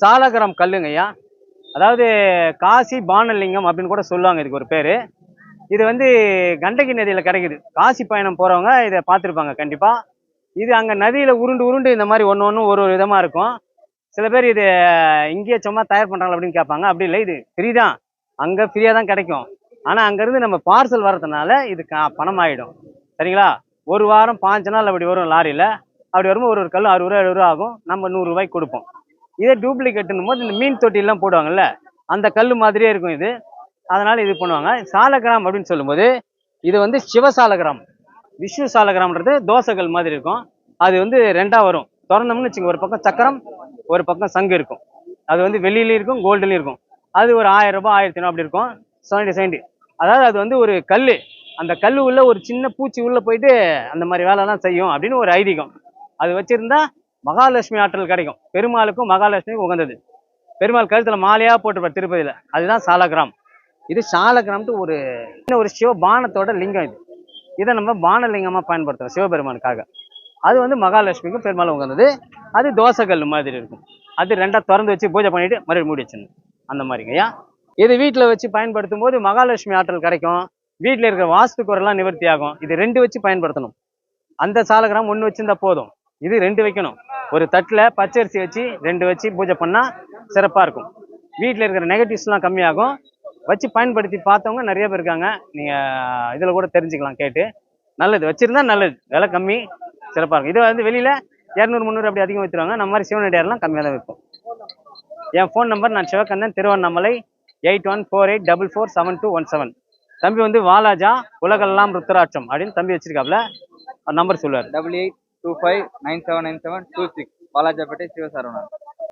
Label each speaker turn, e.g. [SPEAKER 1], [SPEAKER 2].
[SPEAKER 1] சாலகரம் கல்லுங்கய்யா. அதாவது காசி பானலிங்கம் அப்படின்னு கூட சொல்லுவாங்க இதுக்கு ஒரு பேர். இது வந்து கண்டகி நதியில் கிடைக்குது. காசி பயணம் போகிறவங்க இதை பார்த்துருப்பாங்க கண்டிப்பாக இது அங்கே நதியில் உருண்டு உருண்டு இந்த மாதிரி ஒன்று ஒன்று ஒரு ஒரு விதமாக இருக்கும். சில பேர் இது இங்கேயே சும்மா தயார் பண்ணுறாங்க அப்படின்னு கேட்பாங்க. அப்படி இல்லை இது ஃப்ரீ தான். அங்கே ஃப்ரீயாக தான் கிடைக்கும். ஆனால் அங்கேருந்து நம்ம பார்சல் வரதுனால இது கா பணம் ஆகிடும் சரிங்களா? ஒரு வாரம் பாஞ்சு நாள் அப்படி வரும் லாரியில். அப்படி வரும்போது ஒரு ஒரு கல் அறுபது ரூபா எழுபது ரூபா ஆகும். நம்ம நூறுரூவாய்க்கு கொடுப்போம். இதே டூப்ளிகேட்டுன்னும் போது இந்த மீன் தொட்டிலாம் போடுவாங்கல்ல அந்த கல் மாதிரியே இருக்கும் இது. அதனால் இது பண்ணுவாங்க. சாலகிராம் அப்படின்னு சொல்லும்போது இது வந்து சிவசாலகிராம். விஷ்ணு சாலகிராம்ன்றது தோசைகள் மாதிரி இருக்கும். அது வந்து ரெண்டாக வரும். திறந்தோம்னு வச்சுங்க ஒரு பக்கம் சக்கரம் ஒரு பக்கம் சங்கு இருக்கும். அது வந்து வெள்ளியிலையும் இருக்கும் கோல்டுலையும் இருக்கும். அது ஒரு ஆயிரம் ரூபாய் ஆயிரத்தி ஐநூறு அப்படி இருக்கும். செவன்டி செவன்டி அதாவது அது வந்து ஒரு கல் அந்த கல் உள்ள ஒரு சின்ன பூச்சி உள்ள போயிட்டு அந்த மாதிரி வேலைலாம் செய்யும் அப்படின்னு ஒரு ஐதீகம். அது வச்சிருந்தா மகாலட்சுமி ஆற்றல் கிடைக்கும். பெருமாளுக்கும் மகாலட்சுமிக்கும் உகந்தது. பெருமாள் கழுத்துல மாலையா போட்டுப்பார் திருப்பதியில. அதுதான் சாலகிராம் இது சாலகிராம்ட்டு ஒரு சின்ன ஒரு சிவ பானத்தோட லிங்கம் இது. இதை நம்ம பானலிங்கமா பயன்படுத்துறோம் சிவபெருமானுக்காக. அது வந்து மகாலட்சுமிக்கும் பெருமாளும் உகந்தது. அது தோசைக்கல் மாதிரி இருக்கும். அது ரெண்டாக திறந்து வச்சு பூஜை பண்ணிட்டு மறுபடியும் மூடி வச்சிடணும். அந்த மாதிரிங்க ஐயா. இது வீட்டில் வச்சு பயன்படுத்தும் போது மகாலட்சுமி ஆற்றல் கிடைக்கும். வீட்டில் இருக்கிற வாஸ்து குறைலாம் நிவர்த்தி ஆகும். இது ரெண்டு வச்சு பயன்படுத்தணும். அந்த சாலகிராம் ஒன்று வச்சிருந்தா போதும். இது ரெண்டு வைக்கணும். ஒரு தட்டில் பச்சரிசி வச்சு ரெண்டு வச்சு பூஜை பண்ணால் சிறப்பாக இருக்கும். வீட்டில் இருக்கிற நெகட்டிவ்ஸ்லாம் கம்மியாகும். வச்சு பயன்படுத்தி பார்த்தவங்க நிறைய பேர் இருக்காங்க. நீங்கள் இதில் கூட தெரிஞ்சுக்கலாம் கேட்டு. நல்லது. வச்சுருந்தா நல்லது. விலை கம்மி சிறப்பாக இருக்கும். இது வந்து வெளியில் இரநூறு முந்நூறு அப்படி அதிகம் வைத்துருவாங்க. நம்ம மாதிரி சிவனடியாரெலாம் கம்மியாக தான் விற்போம். என் ஃபோன் நம்பர் நான் Sivakannan Tiruvannamalai eight one four eight double four seven two one seven. தம்பி வந்து வாலாஜா உலகெல்லாம் ருத்ராட்சம் அப்படின்னு தம்பி வச்சிருக்காப்ல. நம்பர் சொல்லுவார்.
[SPEAKER 2] Double eight two five nine seven nine seven two six Balajapettai Sivasaravanan